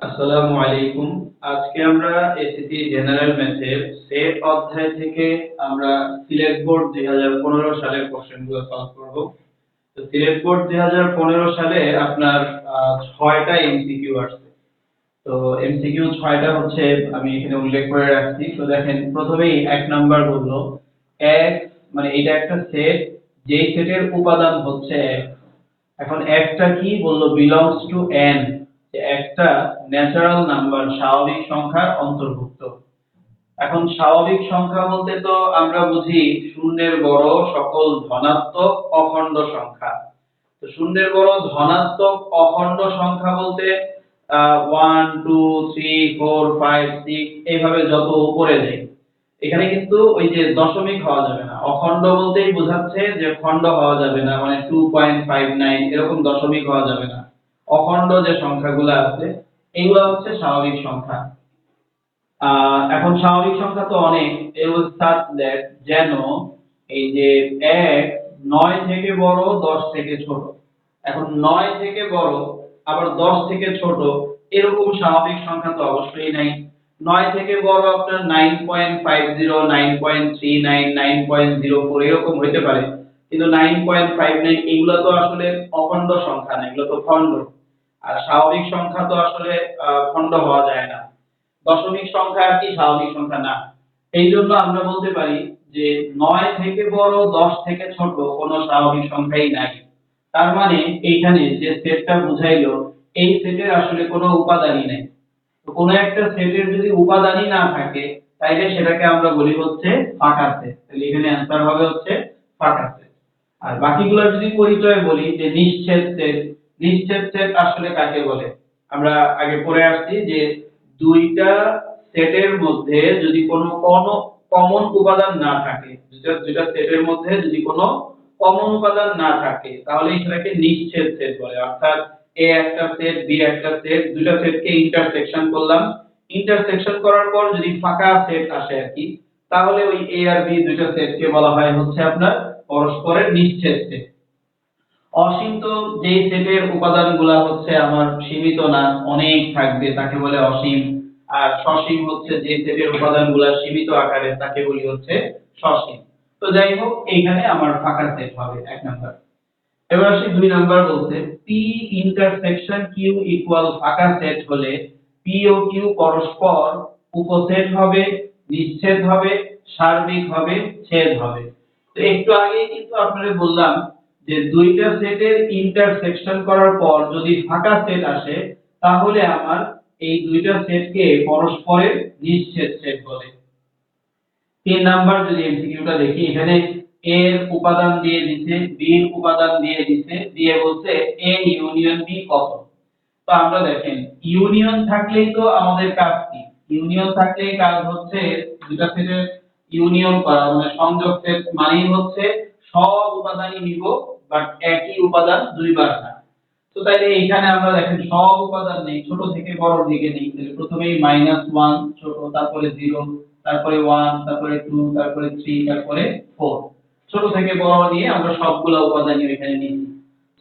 আসসালামু আলাইকুম। আজকে আমরা এসএসসি জেনারেল ম্যাথের সেট অধ্যায় থেকে আমরা সিলেক্ট বোর্ড 2015 সালের কোশ্চেনগুলো সলভ করব। তো সিলেক্ট বোর্ড 2015 সালে আপনার আহ, ছয়টা এমসিকিউ আসছে। তো এমসিকিউ ছয়টা হচ্ছে আমি এখানে উল্লেখ করে রাখছি। তো দেখেন প্রথমেই এক নাম্বার বলল এক মানে এটা একটা সেট যেই সেটের উপাদান হচ্ছে এক। এখন একটা কি বলল বিলংস টু যে একটা ন্যাচারাল নাম্বার স্বাভাবিক সংখ্যার অন্তর্ভুক্ত। এখন স্বাভাবিক সংখ্যা বলতে তো আমরা বুঝি শূন্যের বড় সকল ধনাত্মক অখণ্ড সংখ্যা। তো শূন্যের বড় ধনাত্মক অখণ্ড সংখ্যা বলতে one two three four five six এইভাবে যত উপরে যায়। এখানে কিন্তু ওই যে দশমিক হওয়া যাবে না। অখণ্ড বলতেই বোঝাচ্ছে যে খণ্ড হওয়া যাবে না মানে টু পয়েন্ট ফাইভ নাইন এরকম দশমিক হওয়া যাবে না। অখণ্ড যে সংখ্যাগুলো আছে, এগুলো হচ্ছে স্বাভাবিক সংখ্যা। এখন স্বাভাবিক সংখ্যা তো অনেক। যেন এই যে এক, নয় থেকে বড়, দশ থেকে ছোট। এখন নয় থেকে বড়, আবার দশ থেকে ছোট, এরকম স্বাভাবিক সংখ্যা তো অবশ্যই নাই। নয় থেকে বড় আপনার nine point five zero nine point three nine nine point zero four এরকম হইতে পারে। কিন্তু নাইন পয়েন্ট ফাইভ নাইন এগুলো তো আসলে অখণ্ড সংখ্যা না, এগুলো তো খণ্ড। আর স্বাভাবিক সংখ্যা তো আসলে খণ্ড হওয়া যায় না। দশমিক সংখ্যা আর কি, স্বাভাবিক সংখ্যা না। এই জন্য আমরা বলতে পারি যে নয় থেকে বড়, দশ থেকে ছোট কোনো স্বাভাবিক সংখ্যাই নাই। তার মানে এইখানে যে সেটটা বুঝাইলো, এই সেটের আসলে কোনো উপাদানই নেই। তো কোনো একটা সেটের যদি উপাদানই না থাকে, তাইলে সেটাকে আমরা বলি হচ্ছে ফাঁকা সেট। তাহলে এখানে অ্যান্সার হবে হচ্ছে ফাঁকা সেট। আর বাকিগুলো যদি পরিচয় বলি, যে নিশ্চেদ সেট নিশ্চেদ সেট আসলে কাকে বলে? আমরা আগে পড়ে আসছি যে দুইটা সেটের মধ্যে যদি কোনো কোনো কমন উপাদান না থাকে, দুইটা দুইটা সেটের মধ্যে যদি কোনো কমন উপাদান না থাকে, তাহলে সেটাকে নিশ্চেদ সেট বলে। অর্থাৎ এ একটা সেট, বি একটা সেট, দুইটা সেটকে ইন্টারসেকশন করলাম। ইন্টারসেকশন করার পর যদি ফাঁকা সেট আসে আর কি, তাহলে ওই এ আর বি দুইটা সেটকে বলা হয় হচ্ছে আপনার পরস্পরের নিশ্চেদ অসীম তো যেই সেটের উপাদানগুলা হচ্ছে আমার সীমিত না, অনেক থাকবে, তাকে বলে অসীম। আর সসীম হচ্ছে যে সেটের উপাদানগুলা সীমিত আকারে, তাকে বলি হচ্ছে সসীম। তো যাই হোক, এইখানে আমার ফাঁকা সেট হবে, এক নাম্বার। এবার আসি দুই নাম্বার বলতে পি ইন্টারসেকশন কিউ ইকুয়াল ফাঁকা সেট হলে পি ও কিউ পরস্পর উপসেট হবে, নিচ্ছেদ হবে, সার্বিক হবে, ছেদ হবে। একটু আগে কিন্তু আপনাদের বললাম যে দুইটা সেটের ইন্টারসেকশন করার পর যদি ফাঁকা সেট আসে, তাহলে আমার এই দুইটা সেটকে পরস্পরের নিশ্ছেদ সেট বলে। তিন নাম্বার যদি এমসিকিউটা দেখি, এখানে এ এর উপাদান দিয়ে দিছে বি এর উপাদান দিয়ে দিছে, দিয়ে বলছে এ ইউনিয়ন বি কত? তো আমরা দেখেন ইউনিয়ন থাকলেই তো আমাদের কাজ কি? ইউনিয়ন থাকলেই কাজ হচ্ছে দুটা সেটের ইউনিয়ন করা মানে সংযোগ সেট মানেই হচ্ছে সব উপাদানই নিব বাট একই উপাদান দুইবার না তো তাইলে এখানে আমরা দেখেন সব উপাদান নেই, ছোট থেকে বড় দিকে নেই। তাহলে প্রথমেই মাইনাস ওয়ান ছোট, তারপরে জিরো তারপরে ওয়ান তারপরে টু তারপরে থ্রি তারপরে ফোর ছোট থেকে বড় নিয়ে আমরা সবগুলা উপাদানই এখানে নিয়েছি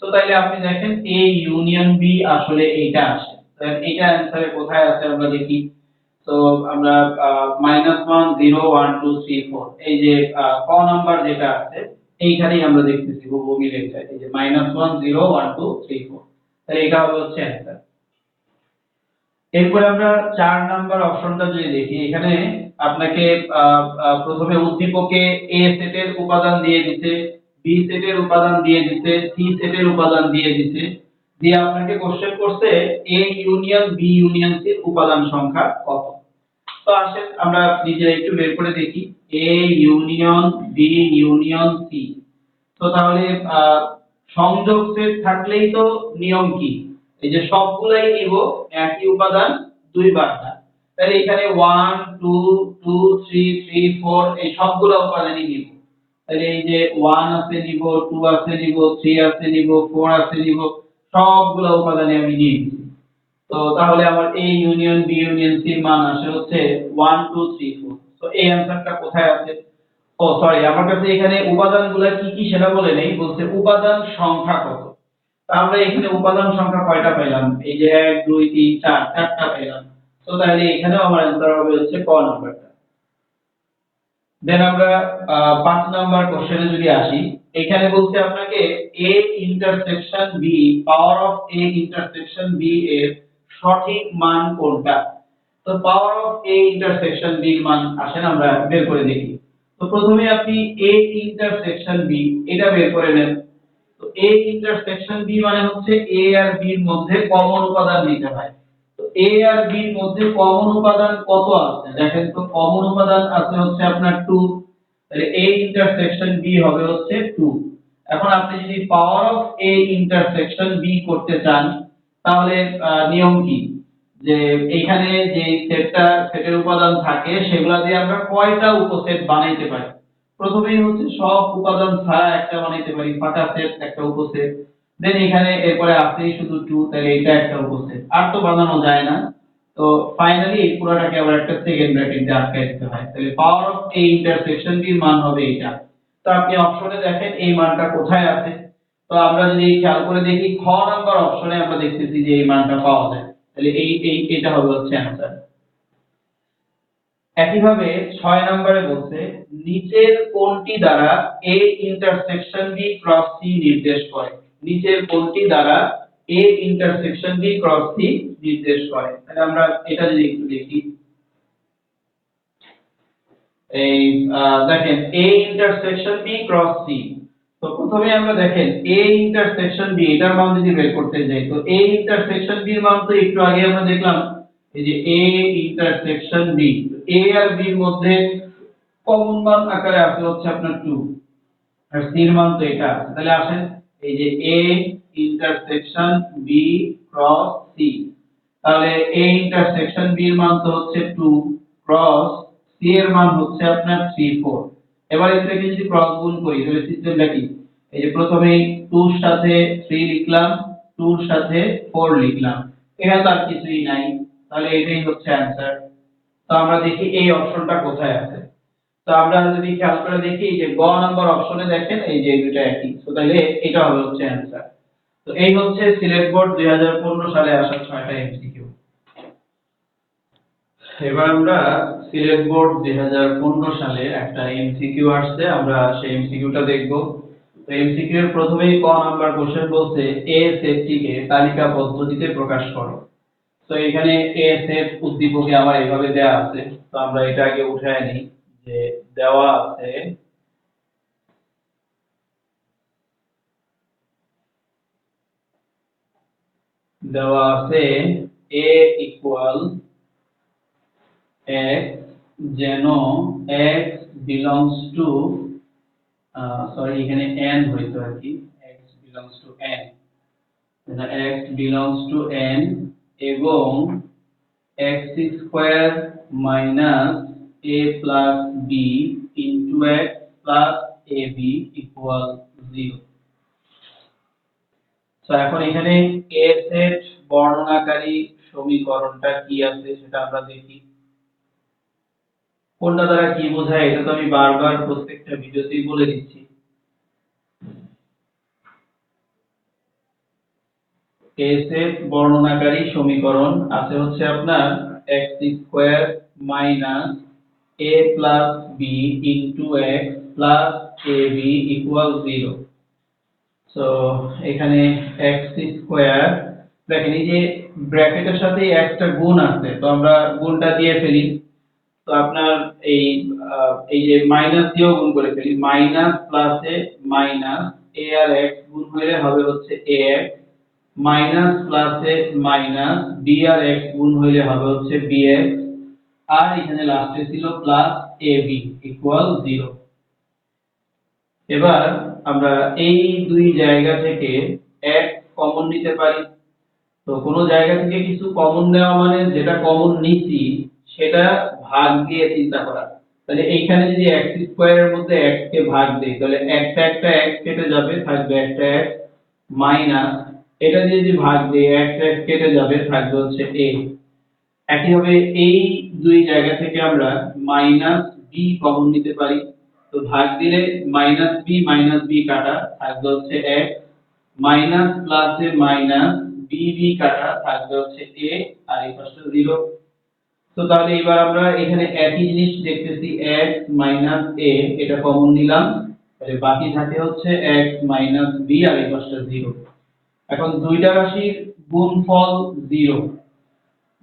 তো তাইলে আপনি দেখেন এ ইউনিয়ন বি আসলে এইটা আসে। তাহলে এটা অ্যান্সারে কোথায় আছে আমরা দেখি। তো আমরা minus one zero one two three four এই যে ক নাম্বার যেটা আছে, এইখানেই আমরা দেখতেছি মিলে যায় এই যে minus one zero one two three four তাহলে এটা হবে হচ্ছে অ্যান্সার এরপরে আমরা চার নাম্বার অপশনটা যদি দেখি, এখানে আপনাকে প্রথমে উদ্দীপকে এ সেটের উপাদান দিয়ে দিতে বি সেটের উপাদান দিয়ে দিতে সি সেটের উপাদান দিয়ে দিতে, দিয়ে আপনাকে কোশ্চেন করছে A union B union C উপাদান সংখ্যা কত? তো আসেন আমরা নিজেরা একটু বের করে দেখি। A union B union C তো তাহলে সংযোগ সেট থাকলেই তো নিয়ম কি? এই যে সবগুলাই নিব, একই উপাদান দুইবার না তাহলে এখানে 1 2 2 3 3 4 এই সবগুলো উপাদানই নিব। তাহলে এই যে 1 আছে নিব 2 আছে নিব 3 আছে নিব 4 আছে নিব, সবগুলো উপাদানই আমি নিয়েছি তো তাহলে আমার A ইউনিয়ন B ইউনিয়ন এর মান আসে হচ্ছে 1 2 3 4 তো এই অ্যানসারটা কোথায় আছে? ও সরি আমার কাছে এখানে উপাদানগুলো কি কি সেটা বলে নেই, বলছে উপাদান সংখ্যা কত? আমরা এখানে উপাদান সংখ্যা কয়টা পেলাম এই যে এক, দুই, তিন, চার, চারটা পেলাম তো তাহলে এখানেও আমার অ্যান্সার হবে হচ্ছে ক নাম্বারটা। দেন আমরা পাঁচ নাম্বার কোশ্চেনে যদি আসি, এখানে বলছে আপনাকে a intersection b power of a intersection b এর সঠিক মান কোনটা? তো পাওয়ার অফ a ইন্টারসেকশন এর মান আসেন আমরা বের করে দেখি। তো প্রথমে আপনি a ইন্টারসেকশন b, এটা বের করে নেন। তো a ইন্টারসেকশন b মানে হচ্ছে a আর b এর মধ্যে কমন উপাদান নিতে হয়। তো a আর b এর মধ্যে কমন উপাদান কত আছে? দেখেন তো কমন উপাদান আছে হচ্ছে আপনার 2 তাহলে a ইন্টারসেকশন বি হবে হচ্ছে 2 এখন আপনি যদি power of A intersection B করতে চান তাহলে নিয়ম কি? যে এখানে যে সেটটা, সেটের উপাদান থাকে, সেগুলা দিয়ে আমরা কয়টা উপসেট বানাইতে পারি? প্রথমেই হচ্ছে সব উপাদান ছাড়া একটা বানাইতে পারি ফাঁকা সেট, একটা উপসেট। দেন এখানে এরপরে আসেই শুধু 2 তাহলে এটা একটা উপসেট। আর তো বানানো যায় না। তো ফাইনালি এই পুরোটাকে আবার একটা সেকেন্ড ব্র্যাকেট দিয়ে আটকাই দিতে হয়। তাহলে power of a intersection b এর মান হবে এটা তো আপনি অপশনে দেখেন এই মানটা কোথায় আছে? তো আমরা যদি খেয়াল করে দেখি খ নাম্বার অপশনে আমরা দেখতেছি যে এই মানটা পাওয়া যায়। তাহলে এই এই, এটা হবে হচ্ছে অ্যান্সার একইভাবে ছয় নম্বরে বলছে, নিচের কোনটি দ্বারা A intersection b cross C নির্দেশ করে। নিচের কোনটি দ্বারা a intersection b cross c নির্দেশ করে। তাহলে আমরা এটা যদি একটু দেখি। এই দেখেন A intersection b cross c তো প্রথমে আমরা দেখেন, a ইন্টারসেকশন b এটার মান যদি বের করতে যাই, তো a ইন্টারসেকশন এর মান তো একটু আগে আমরা দেখলাম, এই যে a ইন্টারসেকশন b a আর b এর মধ্যে কমন মান আকারে আছে হচ্ছে আপনার 2 আর c এর মান তো এটা আছে। তাহলে আসেন, এই যে a intersection b cross c, তাহলে a ইন্টারসেকশন b এর মান তো হচ্ছে 2 ক্রস c এর মান হচ্ছে আপনার 3 4 এবার এটাকে যদি ক্রস গুণ করি, তাহলে সিস্টেমটা কি? এই যে প্রথমে 2 এর সাথে 3 লিখলাম 2 এর সাথে 4 লিখলাম। এখানে তো আর কিছুই নাই। তাহলে এটাই হচ্ছে অ্যানসার তো আমরা দেখি এই অপশনটা কোথায় আছে। তো আমরা যদি খেয়াল করে দেখি, এই যে গ নাম্বার অপশনে দেখেন, এই যে দুটো একই। তো তাহলে এটা হবে হচ্ছে অ্যানসার তো এই হচ্ছে সিলেট বোর্ড 2015 সালে আসা ছয়টা এমসিকিউ এবার আমরা সিলেট বোর্ড 2015 সালে একটা এমসিকিউ আসছে, আমরা সেই এমসিকিউটা দেখব। এমসিকিউ এর প্রথমেই ক নাম্বার কোশ্চেন বলছে এ সেটটিকে তালিকা পদ্ধতিতে প্রকাশ করো। তো এখানে এ সেট উদ্দীপকে আমার এইভাবে দেওয়া আছে, তো আমরা এটা আগে উঠায় নিই যে দেওয়া আছে দেওয়া আছে a ইকুয়াল x যেন x belongs to সরি এখানে n হইতো আর কি। X belongs to n যেন x belongs to n এবং x square minus a plus b into x plus ab equal zero তো এখন এখানে a সেট বর্ণনাকারী সমীকরণটা কি আছে সেটা আমরা দেখি। কোনটা দ্বারা কি বোঝায়? এটা তো আমি বারবার প্রত্যেকটা ভিডিওতেই বলে দিচ্ছি। A বর্ণনাকারী সমীকরণ আছে হচ্ছে আপনার x square minus a plus b into x plus ab equal zero so এখানে x স্কয়ার দেখেন এই যে ব্র্যাকেটের সাথে একটা গুণ আছে, তো আমরা গুণটা দিয়ে ফেলি। তো আপনার এই এই যে মাইনাস দিয়েও গুণ করে ফেলি। মাইনাস প্লাসে মাইনাস a আর x গুণ হলে হবে হচ্ছে ax মাইনাস প্লাসে মাইনাস b আর x গুণ হইলে হবে হচ্ছে bx আর এখানে লাস্টে ছিল প্লাস ab ইকুয়াল 0 এবার আমরা এই দুই জায়গা থেকে এক কমন নিতে পারি। তো কোনো জায়গা থেকে কিছু কমন নেওয়া মানে যেটা কমন নিছি সেটা ভাগ দিয়ে চিন্তা করা। তাহলে এইখানে যদি x স্কয়ারের মধ্যে x কে ভাগ দেই, তাহলে একটা একটা x কেটে যাবে, থাকবে একটা x মাইনাস এটা দিয়ে যদি ভাগ দেই, একটা x কেটে যাবে, থাকবে হচ্ছে a একইভাবে এই দুই জায়গা থেকে আমরা মাইনাস b কমন নিতে পারি। তো ভাগ দিলে মাইনাস b মাইনাস b কাটা, থাকবে হচ্ছে x মাইনাস প্লাসে মাইনাস বি বি কাটা, থাকবে হচ্ছে a, আর এই পাশে জিরো তো তাহলে এবার আমরা এখানে একই জিনিস দেখতেছি x মাইনাস a, এটা কমন নিলাম। তাহলে বাকি থাকে হচ্ছে x মাইনাস b আর এই পাশটা 0 এখন দুইটা রাশির গুণফল 0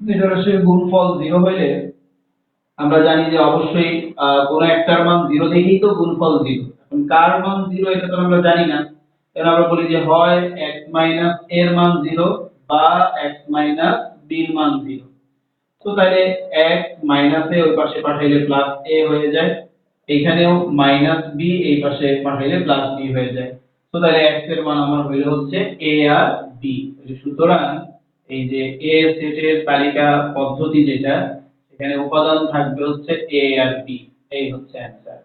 দুইটা রাশির গুণফল 0 হইলে আমরা জানি যে অবশ্যই কোনো একটার মান 0 দেখেই তো গুণফল 0 এখন কার মান 0 এটা তো আমরা জানি না। তাহলে আমরা বলি যে হয় x মাইনাস এর মান 0 বা x মাইনাস b এর মান 0 তো তাহলে x মাইনাসে ওই পাশে পাঠাইলে প্লাস a হয়ে যায়। এখানেও মাইনাস b এই পাশে পাঠাইলে প্লাস b হয়ে যায়। তো তাহলে x এর মান আমার হইল হচ্ছে a আর b সুতরাং এই যে a সেটের তালিকা পদ্ধতি যেটা এখানে উপাদান থাকবে হচ্ছে a আর b এই হচ্ছে অ্যান্সার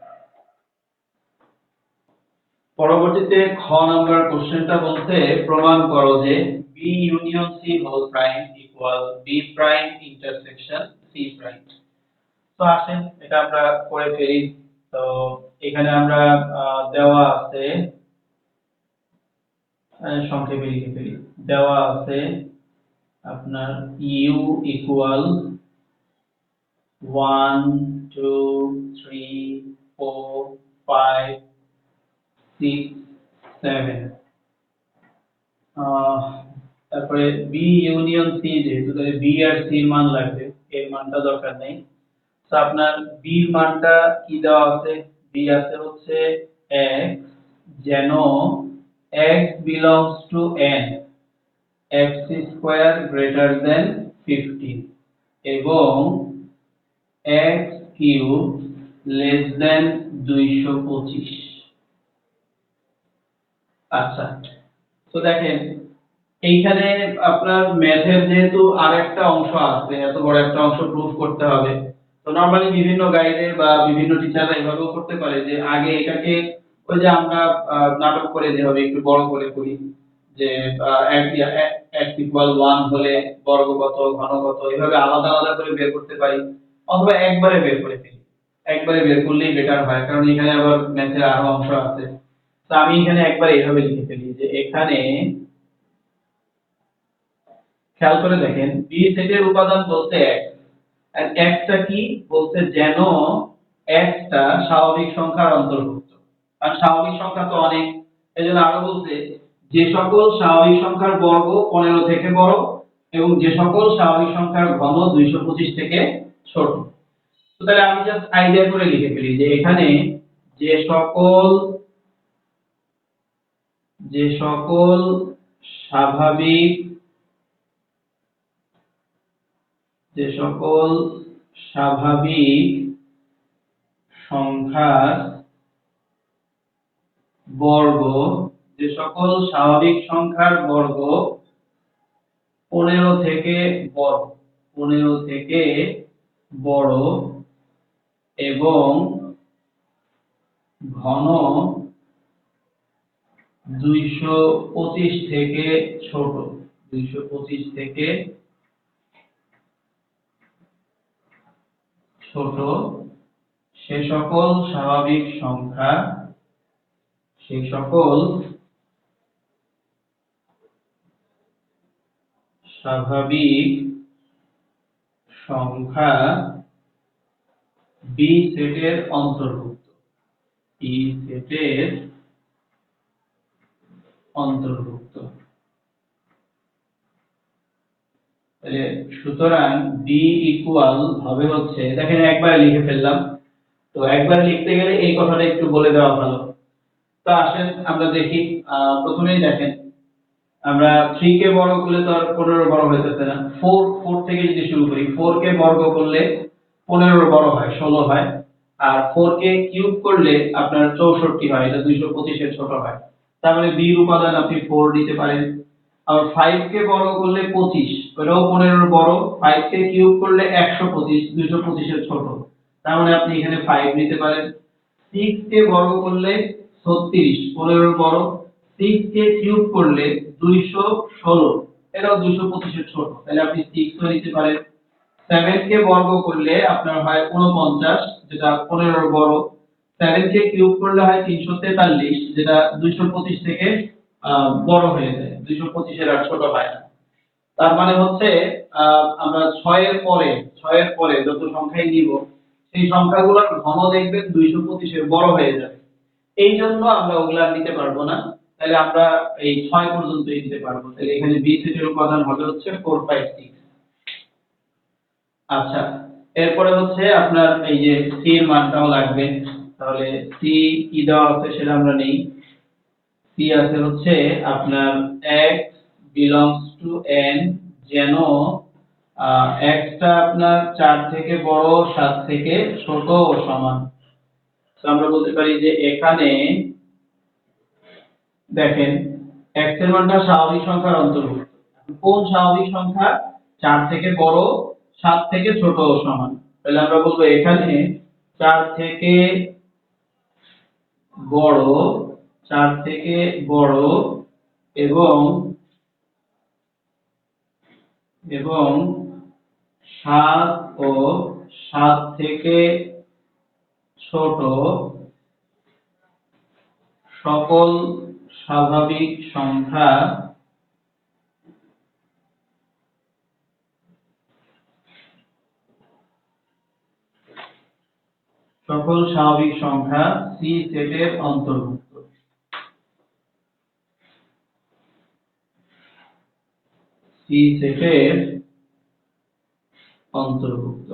পরবর্তীতে খ নাম্বার কোশ্চেনটা বলতে প্রমাণ করো যে b union c whole prime equal b prime intersection c prime তো আসেন এটা আমরা করে ফেলি। তো এখানে আমরা আহ, দেওয়া আছে আহ, সংক্ষেপে লিখে ফেলি। দেওয়া আছে আপনার u equal one two three four five six seven তারপরে বি ইউনিয়ন সি যেহেতু, তাহলে বি আর সি এর মান লাগবে এর মানটা দরকার নেই। তো আপনার বি এর মানটা কি দেওয়া আছে? বি আছে হচ্ছে x যেন x belongs to n x square greater than 15 এবং x cube less than 225 আচ্ছা। তো দেখেন এইখানে আপনার ম্যাথের যেহেতু আরেকটা অংশ আছে, এত বড় একটা অংশ প্রুফ করতে হবে। তো নরমালি বিভিন্ন গাইডে বা বিভিন্ন টিচাররা এভাবেও করতে পারে যে আগে এটাকে ওই যে আমরা নাটক করে যেভাবে একটু বড় করে করি, যে x ইকুয়াল ওয়ান হলে বর্গ কত, ঘন কত, এভাবে আলাদা আলাদা করে বের করতে পারি, অথবা একবারে বের করে ফেলি। একবারে বের করলেই বেটার হয়, কারণ এখানে আবার ম্যাথের আরও অংশ আছে। তো আমি এখানে একবার এইভাবে লিখে ফেলি যে এখানে খেয়াল করে দেখেন বি সেটের উপাদান বলতে x আর x টা কি? বলতে যেন x টা স্বাভাবিক সংখ্যার অন্তর্ভুক্ত। আর স্বাভাবিক সংখ্যা তো অনেক, এজন্য আরও বলতে যে সকল স্বাভাবিক সংখ্যার বর্গ 15 থেকে বড় এবং যে সকল স্বাভাবিক সংখ্যার ঘন 225 থেকে ছোট। তো তাহলে আমি জাস্ট আইডিয়া করে লিখে ফেলি যে এখানে যে সকল যে সকল স্বাভাবিক যে সকল স্বাভাবিক সংখ্যার বর্গ, যে সকল স্বাভাবিক সংখ্যার বর্গ পনেরো থেকে বড়, পনেরো থেকে বড় এবং ঘন দুইশো পঁচিশ থেকে ছোট, দুইশো পঁচিশ থেকে ছোট, সে সকল স্বাভাবিক সংখ্যা, সে সকল স্বাভাবিক সংখ্যা বি সেটের অন্তর্ভুক্ত। বি সেটের অন্তর্ভুক্ত। তাহলে সুতরাং বি ইকুয়াল হবে হচ্ছে, দেখেন একবার লিখে ফেললাম। তো একবার লিখতে গেলে এই কথাটা একটু বলে দেওয়া ভালো। তো আসেন, আমরা দেখি। প্রথমেই দেখেন, আমরা 3 কে বর্গ করলে তো আর 15 বড় হইতেছে না। 4 4 থেকে যদি শুরু করি 4 কে বর্গ করলে 15 বড় হয় 16 হয়। আর 4 কে কিউব করলে আপনার 64 হয়, এটা 225 এর ছোট হয়। তার মানে এর উপাদান আপনি 4 দিতে পারেন। আর 5 কে বর্গ করলে 25 ওটাও 15 বড়। 5 কে কিউব করলে 125 225 এর ছোট। তার মানে আপনি এখানে 5 নিতে পারেন। 6 কে বর্গ করলে 36 15 বড়। 6 কে কিউব করলে 216 এটাও 225 এর ছোট। তাহলে আপনি 6 ও নিতে পারেন। 7 কে বর্গ করলে আপনার হয় 49 যেটা 15 বড়। 7 কে কিউব করলে হয় 343 যেটা 225 থেকে আহ, বড় হয়ে যায়। দুইশো পঁচিশের আর ছোট হয় না। তার মানে হচ্ছে আমরা ছয়ের পরে ছয়ের পরে যত সংখ্যাই নিব, সেই সংখ্যাগুলোর ঘন দেখবেন দুইশো পঁচিশের বড় হয়ে যাবে। এই জন্য আমরা ওগুলা নিতে পারব না। তাহলে আমরা এই ছয় পর্যন্তই নিতে পারব। তাহলে এখানে বি সেটের উপাদান হবে হচ্ছে ফোর ফাইভ সিক্স আচ্ছা এরপরে হচ্ছে আপনার এই যে সি এর মানটাও লাগবে। তাহলে সি কি দেওয়া আছে সেটা আমরা নেই। সি আছে হচ্ছে আপনার x belongs to n যেন x টা আপনার 4 থেকে বড় 7 থেকে ছোট ও সমান। আমরা বলতে পারি যে এখানে দেখেন, x এর মানটা স্বাভাবিক সংখ্যার অন্তর্ভুক্ত। কোন স্বাভাবিক সংখ্যা 4 থেকে বড় 7 থেকে ছোট ও সমান? তাহলে আমরা বলব এখানে 4 থেকে বড়, চার থেকে বড় এবং এবং সাত ও সাত থেকে ছোট সকল স্বাভাবিক সংখ্যা সকল স্বাভাবিক সংখ্যা সি সেটের অন্তর্ভুক্ত। সি সেটের অন্তর্ভুক্ত।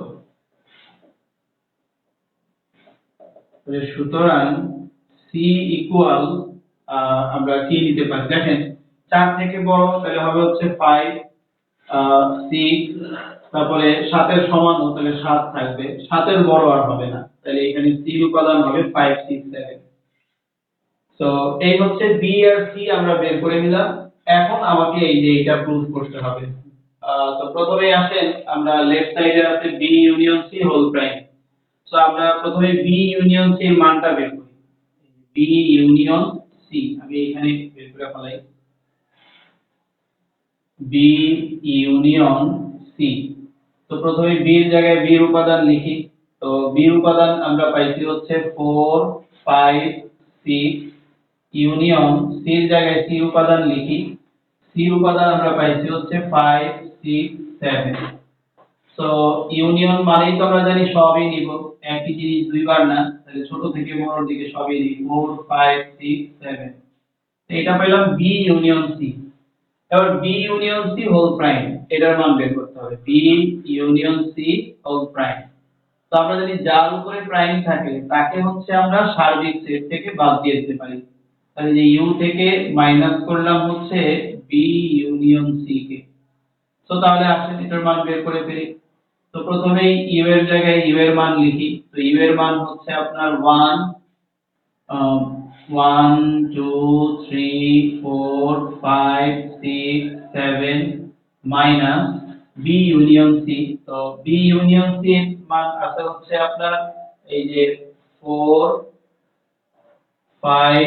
সুতরাং সি ইকুয়াল আমরা কি নিতে পারি? দেখেন, চার থেকে বড়, তাহলে হবে হচ্ছে ফাইভ সিক্স তারপরে সাতের সমান তাহলে সাত থাকবে। সাতের বড় আর হবে না। তাহলে এখানে সি উপাদান হবে ফাইভ সিক্স সেভেন তো এই হচ্ছে বি আর সি আমরা বের করে নিলাম। এখন আমাকে এই যে এটা প্রুফ করতে হবে। তো প্রথমে আসেন, আমরা লেফট সাইডে আছে B union C whole prime so আমরা প্রথমে বি ইউনিয়ন সি এর মানটা বের করি। বি ইউনিয়ন সি আমি এখানে বের করে ফেলাই। বি ইউনিয়ন সি তো প্রথমে বি এর জায়গায় বি এর উপাদান লিখি। তো বি এর উপাদান আমরা পাইছি হচ্ছে 4 5 6 ইউনিয়ন সি এর জায়গায় সি উপাদান লিখি। সি উপাদান আমরা পাইছি হচ্ছে 5 6 7 সো ইউনিয়ন মানেই তো আমরা জানি সবই নিব। একই জিনিস দুইবার না, তাহলে ছোট থেকে বড়র দিকে সবই নিব 4 5 6 7 তো এটা পেলাম বি ইউনিয়ন সি এবার B union C whole prime এটার মান বের করতে হবে। B union C whole prime তো আমরা যদি যার উপরে প্রাইম থাকে, তাকে হচ্ছে আমরা সার্বিক সেট থেকে বাদ দিয়ে দিতে পারি। তাহলে যে ইউ থেকে মাইনাস করলাম হচ্ছে বি ইউনিয়ন সি কে। তো তাহলে আসলে এটার মান বের করে ফেলি। তো প্রথমেই ইউ এর জায়গায় ইউ এর মান লিখি। তো ইউ এর মান হচ্ছে আপনার 1 one two three four five six seven minus B union C তো বি ইউনিয়ন সি মান আছে হচ্ছে আপনার এই যে ফোর ফাইভ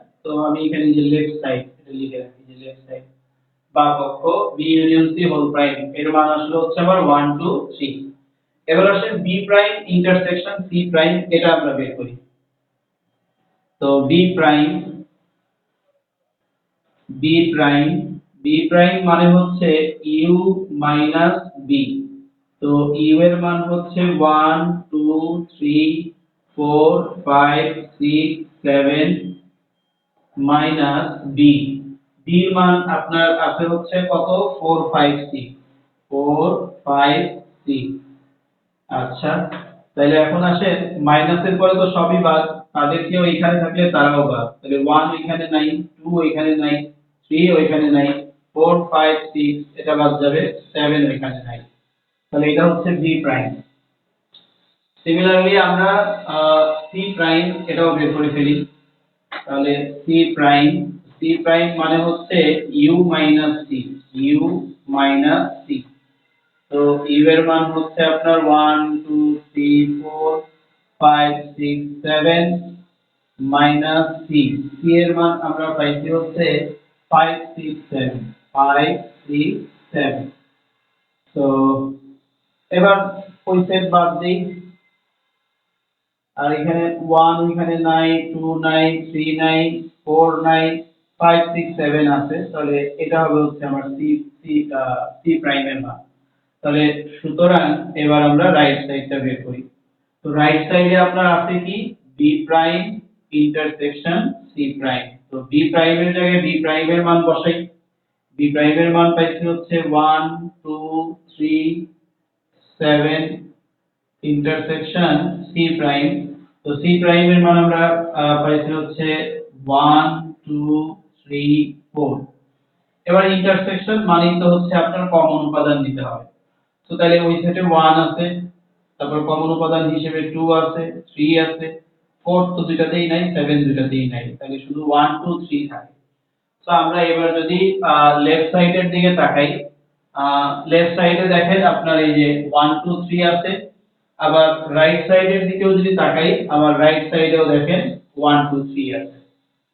তো আমি এখানে যে লেফট সাইড এটা লিখে রাখি যে লেফট সাইড বা পক্ষ B union C whole prime এর মান আসলে হচ্ছে আমার ওয়ান টু থ্রি এবার আসে B prime intersection C prime এটা আমরা বের করি। তো B prime B prime B prime মানে হচ্ছে ইউ মাইনাস বি তো ইউ এর মান হচ্ছে one two three four five six seven minus B B এর মান আপনার আছে হচ্ছে কত? Four five six four five six আচ্ছা তাহলে এখন আসেন, মাইনাসের পরে তো সবই বাদ, তাদেরকেও এখানে থাকলে তারাও বাদ। তাহলে ওয়ান এখানে নাই টু এখানে নাই থ্রি ওইখানে নাই ফোর ফাইভ সিক্স এটা বাদ যাবে সেভেন ওইখানে নাই। তাহলে এটা হচ্ছে বি প্রাইম সিমিলারলি আমরা সি প্রাইম এটাও বের করে ফেলি। তাহলে সি প্রাইম সি প্রাইম মানে হচ্ছে U minus C U minus C তো ইউ এর মান হচ্ছে আপনার one two three four five six seven minus C C এর মান আমরা পাইছি হচ্ছে five six seven five six seven তো এবার ওই সেট বাদ দিই। আর এখানে ওয়ান এখানে নাই টু নাই থ্রি নাই ফোর নাই ফাইভ সিক্স সেভেন আছে। তাহলে এটা হবে হচ্ছে আমার সি সি সি প্রাইমের মান। তাহলে সুতরাং এবার আমরা রাইট সাইডটা বের করি। তো রাইট সাইডে আপনার আছে কি? B prime intersection C prime তো বি প্রাইমের জায়গায় বি প্রাইমের মান বসাই। বি প্রাইমের মান পাইছি হচ্ছে one two three seven intersection C prime তো সি প্রাইমের মান আমরা পাইছি হচ্ছে ওয়ান টু থ্রি ফোর এবার ইন্টারসেকশন মানেই তো হচ্ছে আপনার কমন উপাদান নিতে হবে। তো তাহলে ওই সেটে ওয়ান আছে, তারপর কমন উপাদান হিসেবে টু আছে থ্রি আছে ফোর তো দুইটাতেই নাই সেভেন দুইটাতেই নাই। তাহলে শুধু ওয়ান টু থ্রি থাকে। তো আমরা এবার যদি লেফট সাইডের দিকে তাকাই লেফট সাইডে দেখেন আপনার এই যে ওয়ান টু থ্রি আছে আবার রাইট সাইডের দিকেও যদি তাকাই, আমার রাইট সাইডেও দেখেন ওয়ান টু থ্রি আছে।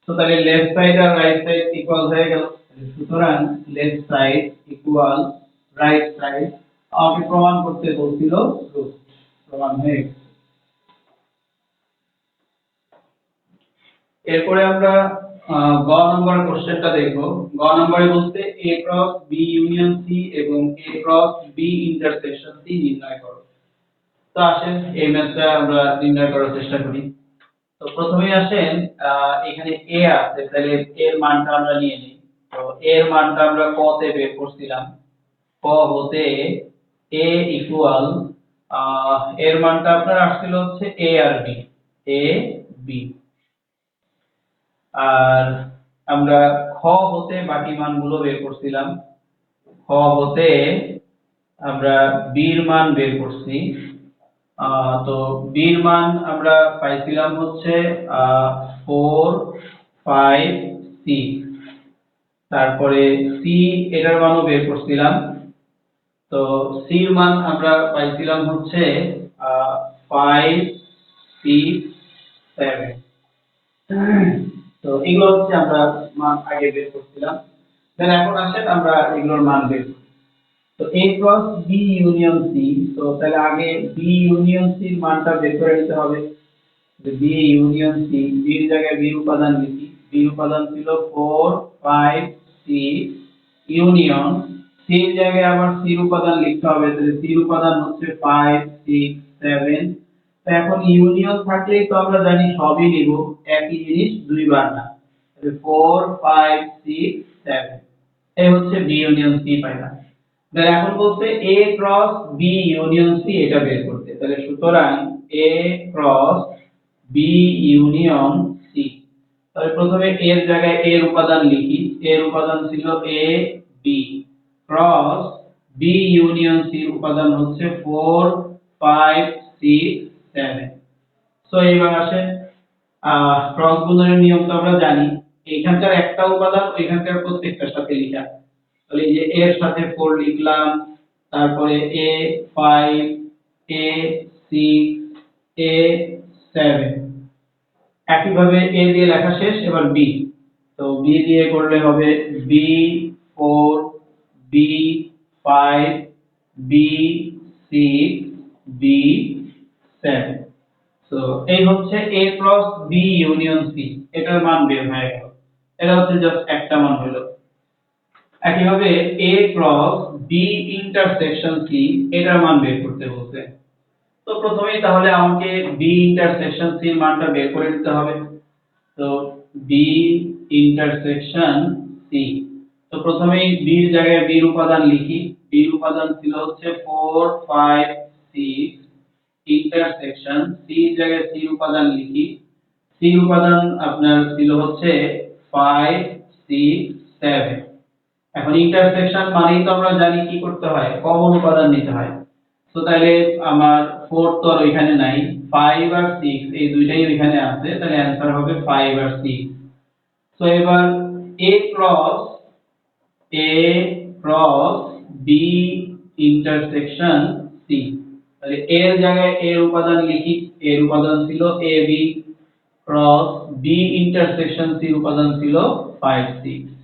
তো তাহলে লেফট সাইড আর রাইট সাইড ইকুয়াল হয়ে গেল। সুতরাং left side equal right side আমাকে প্রমাণ করতে বলছিল প্রমাণ হয়ে গেছে। এরপরে আমরা গ নম্বর কোশ্চেনটা দেখব। গ নম্বরে বলতে A cross B union C এবং A cross B intersection C নির্ণয় করো। তো আসেন, এই ম্যাথটা আমরা নির্ণয় করার চেষ্টা করি। তো প্রথমেই আসেন এখানে এ আছে, তাহলে এর মানটা আমরা নিয়ে নিই। তো এর মানটা আমরা ক তে বের করছিলাম। ক হতে এ ইকুয়াল এর মানটা আপনার আসছিল হচ্ছে এ আর বি এ বি আর আমরা খ হতে বাকি মানগুলো বের করছিলাম। খ হতে আমরা বির মান বের করছি। তো বির মান আমরা পাইছিলাম হচ্ছে ফোর ফাইভ সিক্স তারপরে সি এটার মানও বের করছিলাম। তো সির মান আমরা পাইছিলাম হচ্ছে ফাইভ সিক্স সেভেন তো এগুলো হচ্ছে আমরা মান আগে বের করছিলাম। দেন এখন আসেন আমরা এগুলোর মান বের করি। তো A cross B union C তো তাহলে আগে বি ইউনিয়ন সি এর মানটা বের করে নিতে হবে। বি ইউনিয়ন সি বি এর জায়গায় বি উপাদান লিখি। বি উপাদান ছিল four five six union C এর জায়গায় আবার সি উপাদান লিখতে হবে। তাহলে সি উপাদান হচ্ছে ফাইভ সিক্স সেভেন তো এখন ইউনিয়ন থাকলেই তো আমরা জানি সবই নিব একই জিনিস দুইবার না। ফোর ফাইভ সিক্স সেভেন এই হচ্ছে বি ইউনিয়ন সি পাইলাম তাহলে এখন বলছে A cross B union C এটা বের করতে। তাহলে সুতরাং A cross B union C তাহলে প্রথমে a এর জায়গায় a এর উপাদান লিখি। A এর উপাদান ছিল A B cross B union C উপাদান হচ্ছে four five six seven so এবার আসেন ক্রস গুণনের নিয়ম তো আমরা জানি। এইখানকার একটা উপাদান, ওইখানকার প্রত্যেকটার সাথে লিখা। তাহলে এই যে এর সাথে 4 লিখলাম, তারপরে এ 5 এ 6 এ 7 একই ভাবে এ দিয়ে লেখা শেষ, এবার বি তো বি দিয়ে করলে হবে বি 4 বি 5 বি 6 বি 7 তো এই হচ্ছে a cross b union c এটার মান বের হয়ে গেল। এটা হচ্ছে জাস্ট একটা মান হলো। একইভাবে a cross b intersection c, এটার মান বের করতে বলছে। তো প্রথমেই তাহলে আমাকে b ইন্টারসেকশন c এর মানটা বের করে নিতে হবে। তো b ইন্টারসেকশন c তো প্রথমেই b এর জায়গায় b এর উপাদান লিখি। B এর উপাদান ছিল হচ্ছে 4 5 6 ইন্টারসেকশন সি জায়গায় সি উপাদান লিখি। সি উপাদান আপনার ছিল হচ্ছে 5 6 7 এখন ইন্টারসেকশন মানেই তো আমরা জানি কি করতে হয় কমন উপাদান নিতে হয়। তো তাহলে আমার 4 তো আর ওইখানে নাই 5 আর 6 এই দুইটাই ওইখানে আছে তাহলে অ্যানসার হবে 5 আর 6 তো এবার A cross A cross B intersection C তাহলে এর জায়গায় এর উপাদান লিখি এর উপাদান ছিল A B cross B intersection C উপাদান ছিল 5 6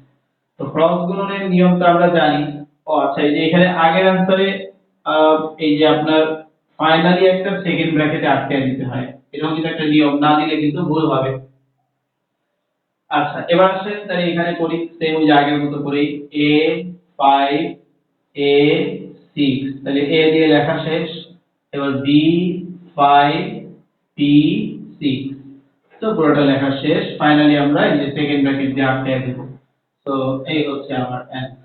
তো ক্রস গুণনের নিয়মটা আমরা জানি। ও আচ্ছা এই যে এখানে আগের অ্যানসারে এই যে আপনার ফাইনালি একটা সেকেন্ড ব্র্যাকেটে আটকে দিতে হয়। এরকম কিন্তু একটা নিয়ম, না দিলে কিন্তু ভুল হবে। আচ্ছা এবার আসেন, তাহলে এখানে করি সেম যে আগের মতো করেই a 5 a 6 তাহলে a দিয়ে লেখা শেষ, এবার b 5 b 6 তো পুরোটা লেখা শেষ। ফাইনালি আমরা এই যে সেকেন্ড ব্র্যাকেট দিয়ে আটকে দেব। তো এই হচ্ছে আমার অ্যানসার